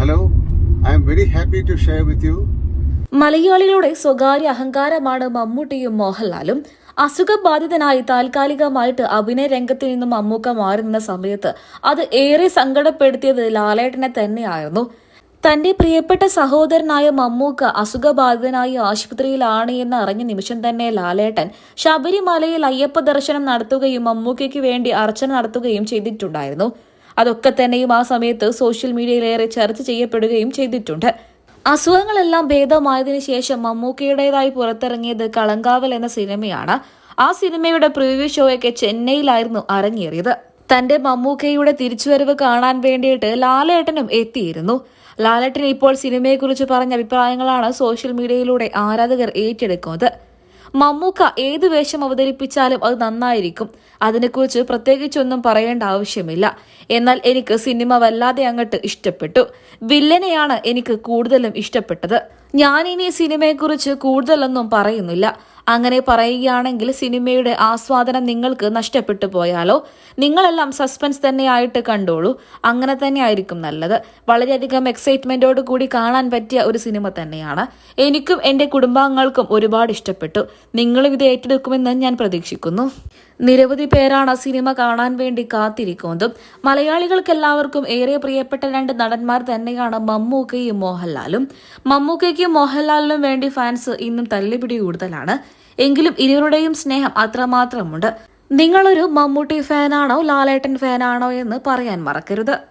Hello, I am very happy to share with you മലയാളികളുടെ സ്വകാര്യ അഹങ്കാരമാണ് മമ്മൂട്ടിയും മോഹൻലാലും. അസുഖബാധിതനായി താൽക്കാലികമായിട്ട് അഭിനയ രംഗത്ത് നിന്നും മമ്മൂക്ക മാറി നിന്ന സമയത്ത് അത് ഏറെ സങ്കടപ്പെടുത്തിയത് ലാലേട്ടനെ തന്നെയായിരുന്നു. തന്റെ പ്രിയപ്പെട്ട സഹോദരനായ മമ്മൂക്ക അസുഖബാധിതനായി ആശുപത്രിയിലാണ് എന്ന് അറിഞ്ഞ നിമിഷം തന്നെ ലാലേട്ടൻ ശബരിമലയിൽ അയ്യപ്പ ദർശനം നടത്തുകയും മമ്മൂക്കയ്ക്ക് വേണ്ടി അർച്ചന നടത്തുകയും ചെയ്തിട്ടുണ്ടായിരുന്നു. അതൊക്കെ തന്നെയും ആ സമയത്ത് സോഷ്യൽ മീഡിയയിലേറെ ചർച്ച ചെയ്യപ്പെടുകയും ചെയ്തിട്ടുണ്ട്. അസുഖങ്ങളെല്ലാം ഭേദമായതിനു ശേഷം മമ്മൂക്കയുടേതായി പുറത്തിറങ്ങിയത് കളങ്കാവൽ എന്ന സിനിമയാണ്. ആ സിനിമയുടെ പ്രിവ്യൂ ഷോയൊക്കെ ചെന്നൈയിലായിരുന്നു അരങ്ങേറിയത്. തന്റെ മമ്മൂക്കയുടെ തിരിച്ചുവരവ് കാണാൻ വേണ്ടിയിട്ട് ലാലേട്ടനും എത്തിയിരുന്നു. ലാലേട്ടൻ ഇപ്പോൾ സിനിമയെക്കുറിച്ച് പറഞ്ഞ അഭിപ്രായങ്ങളാണ് സോഷ്യൽ മീഡിയയിലൂടെ ആരാധകർ ഏറ്റെടുക്കുന്നത്. മമ്മൂക്ക ഏത് വേഷം അവതരിപ്പിച്ചാലും അത് നന്നായിരിക്കും. അതിനെക്കുറിച്ച് പ്രത്യേകിച്ചൊന്നും പറയേണ്ട ആവശ്യമില്ല. എന്നാൽ എനിക്ക് സിനിമ വല്ലാതെ അങ്ങോട്ട് ഇഷ്ടപ്പെട്ടു. വില്ലനെയാണ് എനിക്ക് കൂടുതലും ഇഷ്ടപ്പെട്ടത്. ഞാനിനി സിനിമയെക്കുറിച്ച് കൂടുതലൊന്നും പറയുന്നില്ല. അങ്ങനെ പറയുകയാണെങ്കിൽ സിനിമയുടെ ആസ്വാദനം നിങ്ങൾക്ക് നഷ്ടപ്പെട്ടു പോയാലോ? നിങ്ങളെല്ലാം സസ്പെൻസ് തന്നെയായിട്ട് കണ്ടോളൂ. അങ്ങനെ തന്നെ ആയിരിക്കും നല്ലത്. വളരെയധികം എക്സൈറ്റ്മെന്റോട് കൂടി കാണാൻ പറ്റിയ ഒരു സിനിമ തന്നെയാണ്. എനിക്കും എന്റെ കുടുംബാംഗങ്ങൾക്കും ഒരുപാട് ഇഷ്ടപ്പെട്ടു. നിങ്ങളും ഇത് ഏറ്റെടുക്കുമെന്ന് ഞാൻ പ്രതീക്ഷിക്കുന്നു. നിരവധി പേരാണ് സിനിമ കാണാൻ വേണ്ടി കാത്തിരിക്കുന്നതും. മലയാളികൾക്കെല്ലാവർക്കും ഏറെ പ്രിയപ്പെട്ട രണ്ട് നടന്മാർ തന്നെയാണ് മമ്മൂക്കയും മോഹൻലാലും. മമ്മൂക്കയ്ക്കും മോഹൻലാലിനും വേണ്ടി ഫാൻസ് ഇന്നും തല്ലിപിടി കൂടുതലാണ്. എങ്കിലും ഇരുവരുടെയും സ്നേഹം അത്രമാത്രമുണ്ട്. നിങ്ങളൊരു മമ്മൂട്ടി ഫാനാണോ ലാലേട്ടൻ ഫാനാണോ എന്ന് പറയാൻ മറക്കരുത്.